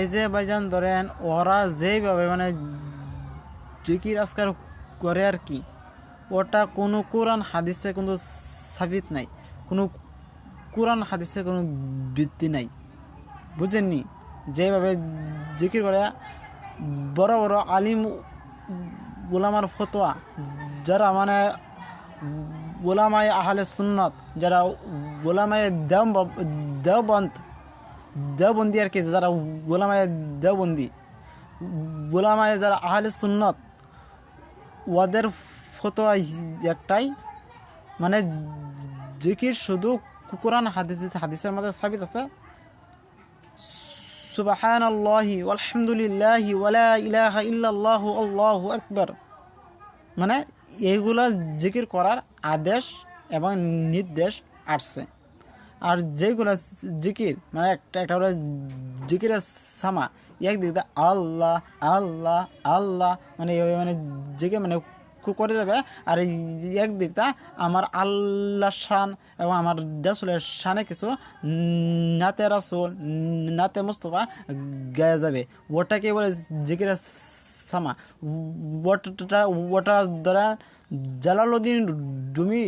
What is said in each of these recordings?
এই যে ভাইজান ধরেন, ওরা যেইভাবে মানে জিকির আজকার করে আর কি, ওটা কোনো কোরআন হাদিসে কোনো সাবিত নাই, কোনো কোরআন হাদিসে কোনো বৃত্তি নাই। বুঝেননি? যেভাবে জিকির করে, বড় বড় আলিম গোলামার ফতোয়া, যারা মানে গোলামায় আহলে সুন্নত, যারা গোলামায় দেও দেওবন্ত দেওবন্দি আর কি, যারা গোলামায় দেওবন্দি গোলামায় যারা আহলে সুন্নত, ওদের ফতোয়া একটাই মানে জিকির শুধু কোরআন, হাদিস, হাদিসের মধ্যে সাবিত আছে সুবাহান আল্লাহি আলহামদুলিল্লাহি ওয়ালা ইলাহা ইল্লাল্লাহু আল্লাহু আকবার। মানে এইগুলো জিকির করার আদেশ এবং নির্দেশ আসছে। আর যেগুলো জিকির মানে একটা একটা হলো জিকিরের সামা একদিক দিয়ে আল্লাহ আল্লাহ আল্লাহ মানে এইভাবে মানে জিকে মানে করে যাবে আর এই একদিকটা আমার আল্লাহ শান এবং আমার রাসুলের শানে কিছু নাতে রাসুল, নাতে মুস্তফা গায়ে যাবে। ওটাকে বলে জিকিরের সামা। ওটা ওটা দ্বারা জালালুদ্দিন রুমি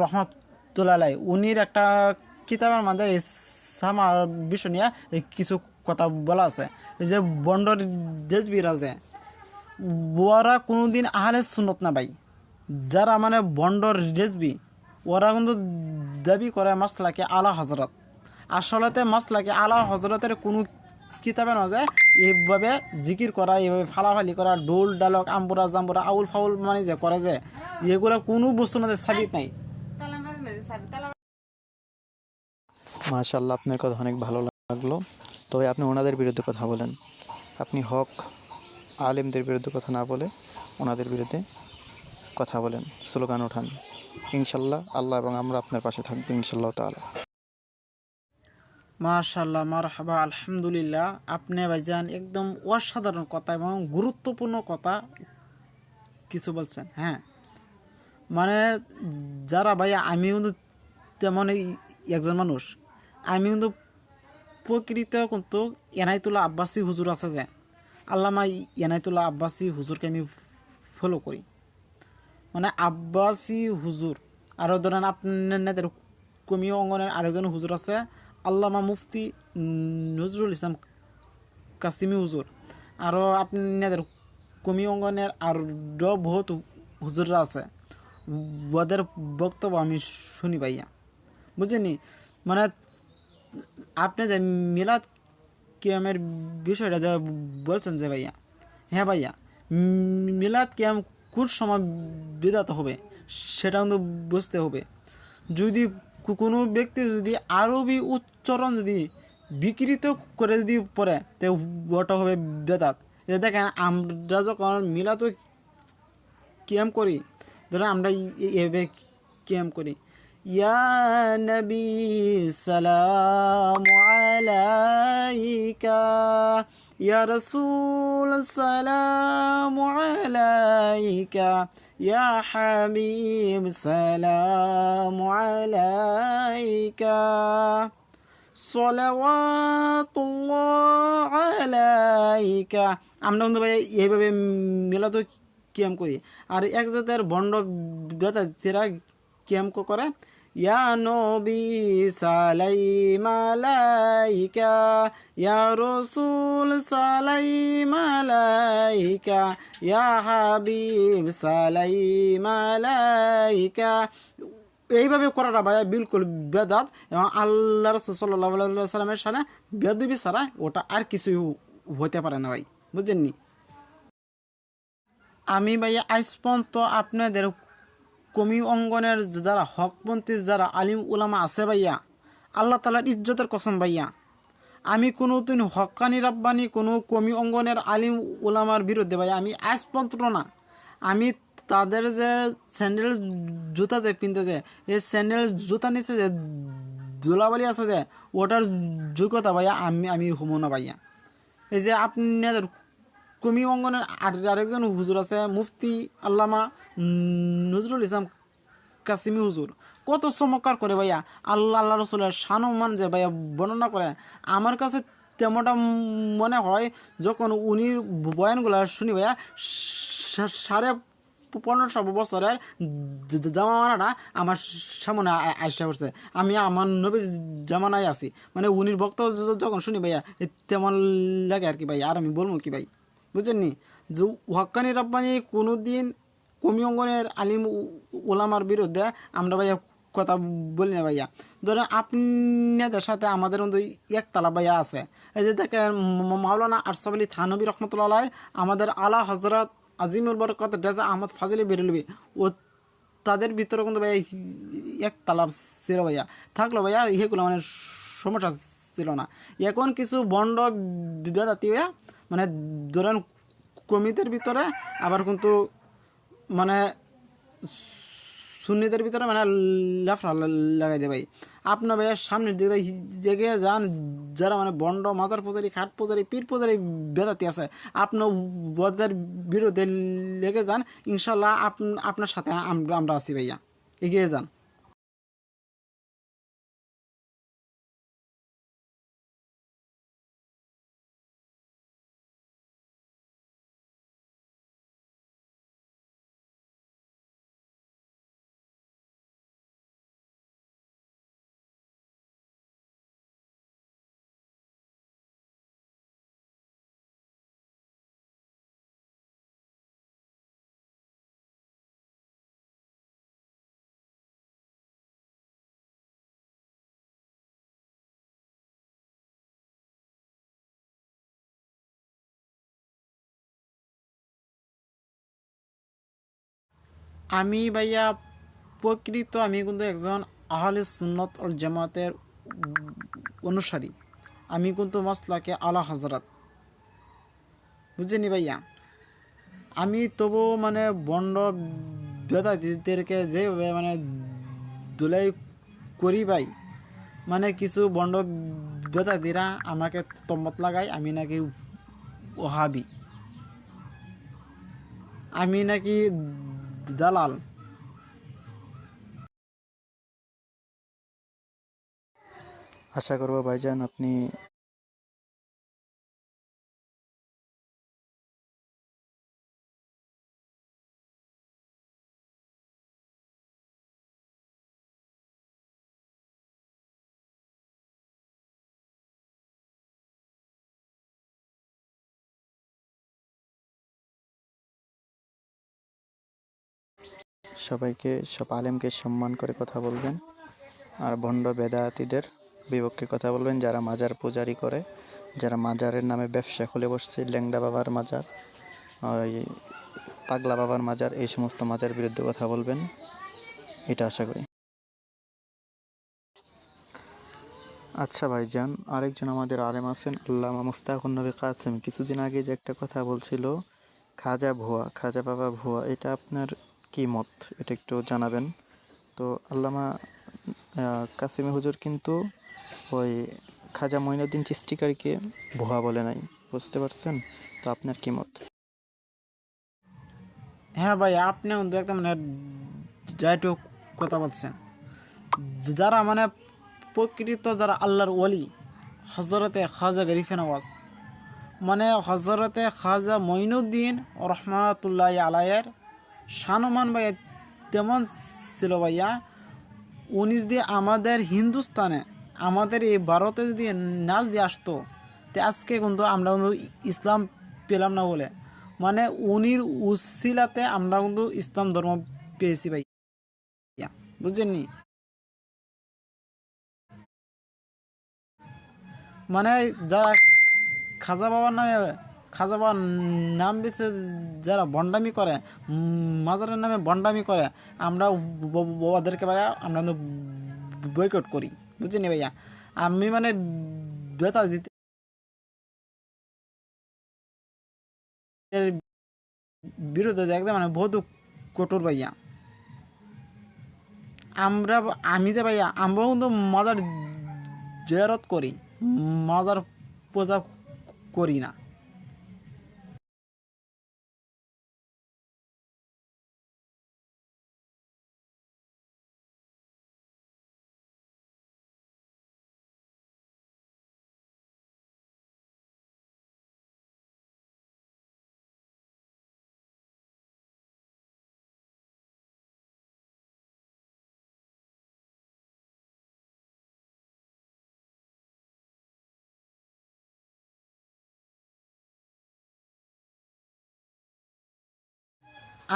রহমতুল্লাহ উনির একটা কিতাবের মধ্যে এই বিষয় নিয়ে কিছু কথা বলা আছে। এই যে বন্ডর দেশবির আছে ওরা কোনোদিন আহলে সুনত না ভাই। যারা মানে বন্ডর রেসবি ওরা কিন্তু দাবি করে মাসলাকে আলা হজরত আসলতে মাসলাকে আলা হজরতের কোনো কিতাবে না যায় এইভাবে জিকির করা এইভাবে ফালাফালি করা ডোল ডালক আম্বুরা জাম্বুরা আউল ফাউল মানে যে করে যে এগুলো কোনো বস্তুর মধ্যে সাবিত নাই। মাশাল্লাহ আপনার কথা অনেক ভালো লাগল। তবে আপনি ওনাদের বিরুদ্ধে কথা বলেন। আপনি হক আলেমদের বিরুদ্ধে কথা না বলে ওনাদের বিরুদ্ধে কথা বলেন। স্লোগান ওঠান। ইনশাল্লাহ আল্লাহ এবং আমরা আপনার পাশে থাকব ইনশাল্লাহ তাআলা। মাশাল্লাহ মারহাবা, আলহামদুলিল্লাহ। আপনি ভাইজান, একদম অসাধারণ কথা এবং গুরুত্বপূর্ণ কথা কিছু বলছেন হ্যাঁ। মানে যারা ভাই আমি কিন্তু তেমন একজন মানুষ। আমি কিন্তু প্রকৃত কিন্তু এনাইতুল্লাহ আব্বাসী হুজুর আছে যে। আল্লামা এনাইতুল্লাহ আব্বাসী হুজুরকে আমি ফলো করি। মানে আব্বাসী হুজুর। আরও ধরেন আপনাদের কমিও অঙ্গনের আরেকজন হুজুর আছে, আল্লামা মুফতি নজরুল ইসলাম কাসিমি হুজুর। আরও আপনাদের কমি অঙ্গনের আরও বহুত হুজুররা আছে। ওদের বক্তব্য আমি শুনি ভাইয়া। বুঝেনি মানে আপনি যে মিলাদ কিয়ামের বিষয়টা যে বলছেন যে ভাইয়া হ্যাঁ ভাইয়া মিলাদ কিয়াম কোন সময় বিদাত হবে সেটা কিন্তু বুঝতে হবে। যদি কোনো ব্যক্তি যদি আরবি উচ্চারণ যদি বিকৃত করে যদি পড়ে, তো ওটা হবে বেদাত। দেখেন, আমরা যখন মিলাদ কিয়াম করি, ধরেন আমরা এভাবে কিয়াম করি ইয়া নবী সালাম আলাইকা, ইয়া রসুল সালাম আলাইকা, ইয়া হাবিব সালাম আলাইকা। সলাওয়াতুল্লাহ আলাইকা। আমরা কিন্তু ভাই, এইভাবে মিলাদ কিয়াম করি। আর এক জাতের বন্ড বেতারা কিয়াম করে নবী সালাইম আলাইকা ইয়া রসুল সালাইম আলাইকা ইয়া হাবিব সালাইম আলাইকা এইভাবে করাটা ভাই বিলকুল বেদাত এবং আল্লাহ রসুল সাল্লাহ সাল্লামের সামনে বেদবি ছাড়া ওটা আর কিছুই হতে পারে না ভাই, বুঝেননি? আমি ভাই আজ পর্যন্ত আপনাদের কমি অঙ্গনের যারা হকপন্থী, যারা আলিম উলামা আছে ভাইয়া, আল্লাহ তালার ইজ্জতের কসম ভাইয়া। আমি কোনো দিন হকানি রাব্বানি, কোনো কমি অঙ্গনের আলিম উলামার বিরুদ্ধে ভাই আমি আজ পর্যন্ত না। আমি তাদের যে স্যান্ডেল জুতা যে পিনতে যে এই স্যান্ডেল জুতা নিচে যে ধুলাবালি আছে যে, ওটার যোগ্যতা ভাইয়া আমি আমি হমো না ভাইয়া। এই যে আপনাদের কমি অঙ্গনের আর- আরেকজন হুজুর আছে, মুফতি আল্লামা নজরুল ইসলাম কাসিমি হুজুর। কত চমৎকার করে ভাইয়া। আল্লাহ আল্লাহ রসুলের সানমান যে ভাইয়া বর্ণনা করে, আমার কাছে তেমনটা মনে হয় যখন উনি বয়ানগুলো শুনি ভাইয়া সাড়ে পনেরোশো বছরের জামানাটা আমার সামনে আ- আসতে পড়ছে আমি আমার নবীর জামানায় আছি। মানে উনির ভক্ত যখন শুনি ভাইয়া তেমন লাগে আর কি ভাই, আর আমি বলব কি ভাই? বুঝছেন নি যে হকানি রব্বানি কোনো দিন কমি অঙ্গনের আলিম ওলামার বিরুদ্ধে আমরা ভাইয়া কথা বলি না ভাইয়া। ধরেন আপনাদের সাথে আমাদের মধ্যে একতলা ভাইয়া আছে। এই যে দেখেন মাওলানা আরসাব আলী থানবী রহমতুল্লাহ আমাদের আলা হজরত আজিমুল বরকত রেজা আহমদ ফাজিলি বেরুলবি, ও তাদের ভিতরে কিন্তু ভাইয়া এক তালাব ছিল ভাইয়া। থাকল ভাইয়া এগুলো মানে সমস্যা ছিল না। এখন কিছু বন্ড বেদাতি ভাইয়া মানে ধরেন কমিটির ভিতরে, আবার কিন্তু মানে সুন্নিদের ভিতরে মানে লাফড়া লাগাই দেয় ভাই। আপনার ভাইয়া সামনের দিকে জেগে যান, যারা মানে বন্ড, মাজার পূজারি, খাট পূজারি, পীর পূজারি বেদাতি আছে আপনার বদের বিরুদ্ধে লেগে যান, ইনশাল্লাহ আপ- আপনার সাথে আমরা আমরা আছি ভাইয়া। এগিয়ে যান। আমি ভাইয়া প্রকৃত আমি কিন্তু একজন আহলে সুন্নত ও জামাতের অনুসারী। আমি কিন্তু মশলাকে আলা হজরত বুঝিনি ভাইয়া? আমি তবু মানে বন্ড বেদাতিদেরকে যেভাবে মানে দুলাই করি ভাই মানে কিছু বন্ড বেদাতিরা আমাকে তম্মত লাগায়, আমি নাকি ওহাবি। আমি নাকি দালাল। আশা করব ভাইজান আপনি সবাইকে, সব আলেমকে সম্মান করে কথা বলবেন আর ভণ্ড বেদায়াতিদের বিপক্ষে কথা বলবেন। যারা মাজার পূজারি করে, যারা মাজারের নামে ব্যবসা খুলে বসছে, ল্যাংডা বাবার মাজার, ওই পাগলা বাবার মাজার, এই সমস্ত মাজার বিরুদ্ধে কথা বলবেন, এটা আশা করি। আচ্ছা ভাইজান, আরেকজন আমাদের আলেম আছেন, আল্লামা মুস্তাকুন নবী কাসেম। কিছুদিন আগে যে একটা কথা বলছিল, খাজা ভুয়া, খাজা বাবা ভুয়া, এটা আপনার কি মত? এটা একটু জানাবেন। তো আল্লামা কাসিমে হুজুর কিন্তু ওই খাজা মঈনুদ্দিন চিস্তিকারীকে ভুয়া বলে নাই। বুঝতে পারছেন? তো আপনার কি মত? হ্যাঁ ভাই আপনি কিন্তু একদম মানে যাইটুক কথা বলছেন। যারা মানে প্রকৃত যারা আল্লাহর ওলি হজরতে খাজা গরিফে নওয়াজ মানে হজরতে খাজা মঈনুদ্দিন রহমাতুল্লাহ আলায়ের সানমান ভাইয়া তেমন ছিল ভাইয়া। উনি যদি আমাদের হিন্দুস্তানে, আমাদের এই ভারতে যদি না যদি আসতো, তো আজকে কিন্তু আমরা কিন্তু ইসলাম পেলাম না বলে। মানে উনির উসিলাতে আমরা কিন্তু ইসলাম ধর্ম পেয়েছি ভাই বুঝছেননি মানে যারা খাজা বাবার নামে খাজা বাবার নাম বেছে যারা বন্ডামি করে মাজারের নামে বন্ডামি করে, আমরা ওদেরকে ভাইয়া, আমরা বয়কট করি। বুঝছেন ভাইয়া? আমি মানে বেতা দিতে বিরুদ্ধে একদম মানে বহুত কঠোর ভাইয়া। আমরা আমি যে ভাইয়া, আমরাও কিন্তু মাজার জেরত করি, মাজার পূজা করি না।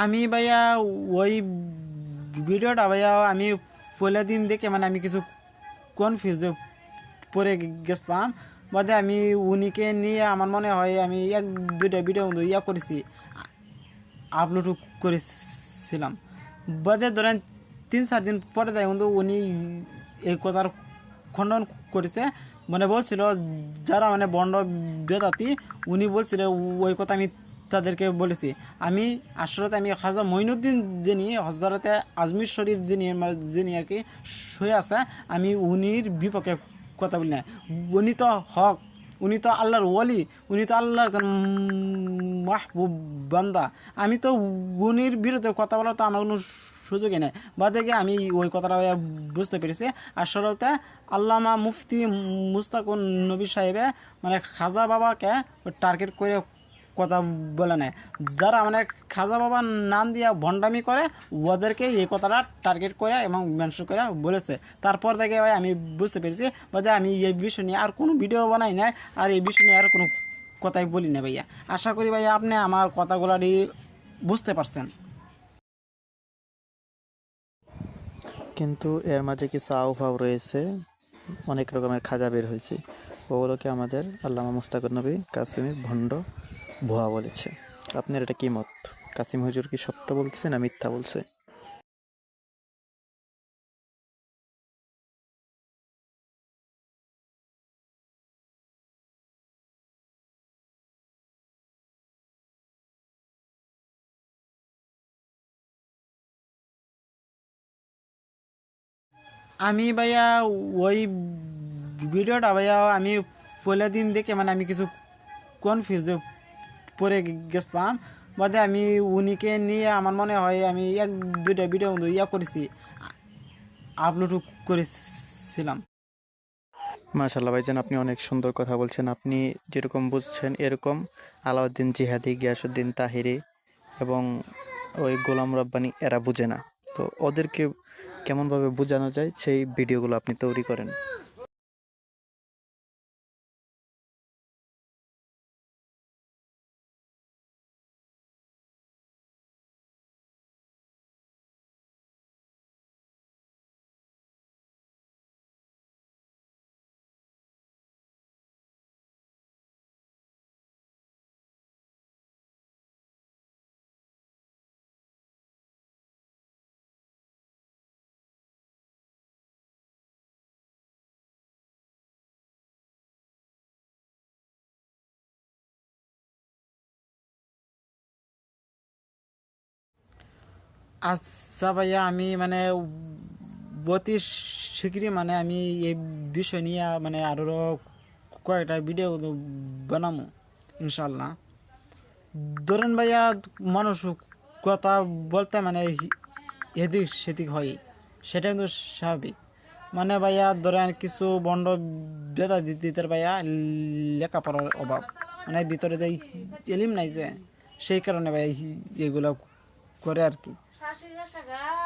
আমি ভাইয়া ওই ভিডিওটা ভাইয়া আমি পয়লা দিন দেখে মানে আমি কিছু কনফিউজে পড়ে গেছিলাম। বাদে আমি উনিকে নিয়ে আমার মনে হয় আমি এক, দুইটা ভিডিও ইয়া করেছি আপলোড করেছিলাম। বাদে ধরেন তিন, চার দিন পরে দেয় কিন্তু উনি এই কথার খণ্ডন করেছে। মানে বলছিল, যারা মানে বন্ড বেদাতি, উনি বলছিল ওই কথা আমি তাদেরকে বলেছি, আমি আসলে আমি খাজা মঈনুদ্দিন যিনি হজরতে আজমির শরীফ যিনি যিনি আর কি শুয়ে আছে, আমি উনির বিপক্ষে কথা বলি না উনি তো হক, উনি তো আল্লাহর ওয়ালি, উনি তো আল্লাহর মাহবুব বান্দা। আমি তো উনির বিরুদ্ধে কথা বলার তো আমার কোনো সুযোগই নেই। বা দেখে আমি ওই কথাটা বুঝতে পেরেছি। আসলতে আল্লামা মুফতি মুস্তাকুন নবী সাহেবে মানে খাজা বাবাকে টার্গেট করে কথা বলে নেয়। যারা মানে খাজা বাবার নাম দিয়ে ভণ্ডামি করে, ওদেরকে এই কথাটা টার্গেট করে এবং মেনশন করে বলেছে। তারপর থেকে ভাই আমি বুঝতে পেরেছি বাদে আমি এই বিষয় নিয়ে আর কোনো ভিডিও বানাই নাই, আর এই বিষয় নিয়ে আর কোনো কথাই বলি না ভাইয়া। আশা করি ভাইয়া আপনি আমার কথাগুলারই বুঝতে পারছেন। কিন্তু এর মাঝে কিছু আউভাব রয়েছে, অনেক রকমের খাজা বের হয়েছে। ওগুলোকে আমাদের আল্লামা মুস্তাকুর নবী কাসিমি ভণ্ড ভুয়া বলেছে। আপনার এটা কি মত? কাসিম হুজুর কি সত্য বলছে না মিথ্যা বলছে? আমি ভাইয়া ওই ভিডিওটা ভাইয়া আমি পয়লা দিন দেখে মানে আমি কিছু কনফিউজে পড়ে গেছিলাম। বাদে আমি উনিকে নিয়ে আমার মনে হয় আমি এক, দুইটা ভিডিও ইয়া করেছি আপলোড করেছিলাম। মাশাল্লাহ ভাইজান, আপনি অনেক সুন্দর কথা বলছেন। আপনি যেরকম বুঝছেন এরকম। আলাউদ্দিন জিহাদি গিয়াসুদ্দিন তাহিরি এবং ওই গোলাম রব্বানি, এরা বুঝে না। তো ওদেরকে কেমনভাবে বোঝানো যায়? সেই ভিডিওগুলো আপনি তৈরি করেন। আচ্ছা ভাইয়া, আমি মানে অতি শীঘ্রই মানে আমি এই বিষয় নিয়ে মানে আরও কয়েকটা ভিডিও বানাবো ইনশাল্লাহ ধরেন ভাইয়া, মানুষ কথা বলতে মানে এদিক সেদিক হয় সেটা কিন্তু স্বাভাবিক। মানে ভাইয়া, ধরেন কিছু বন্ড বেদা দিতে ভাইয়া, লেখাপড়ার অভাব। মানে ভিতরে যে এলিম নাই যে, সেই কারণে ভাইয়া এগুলো করে আর কি। Sila.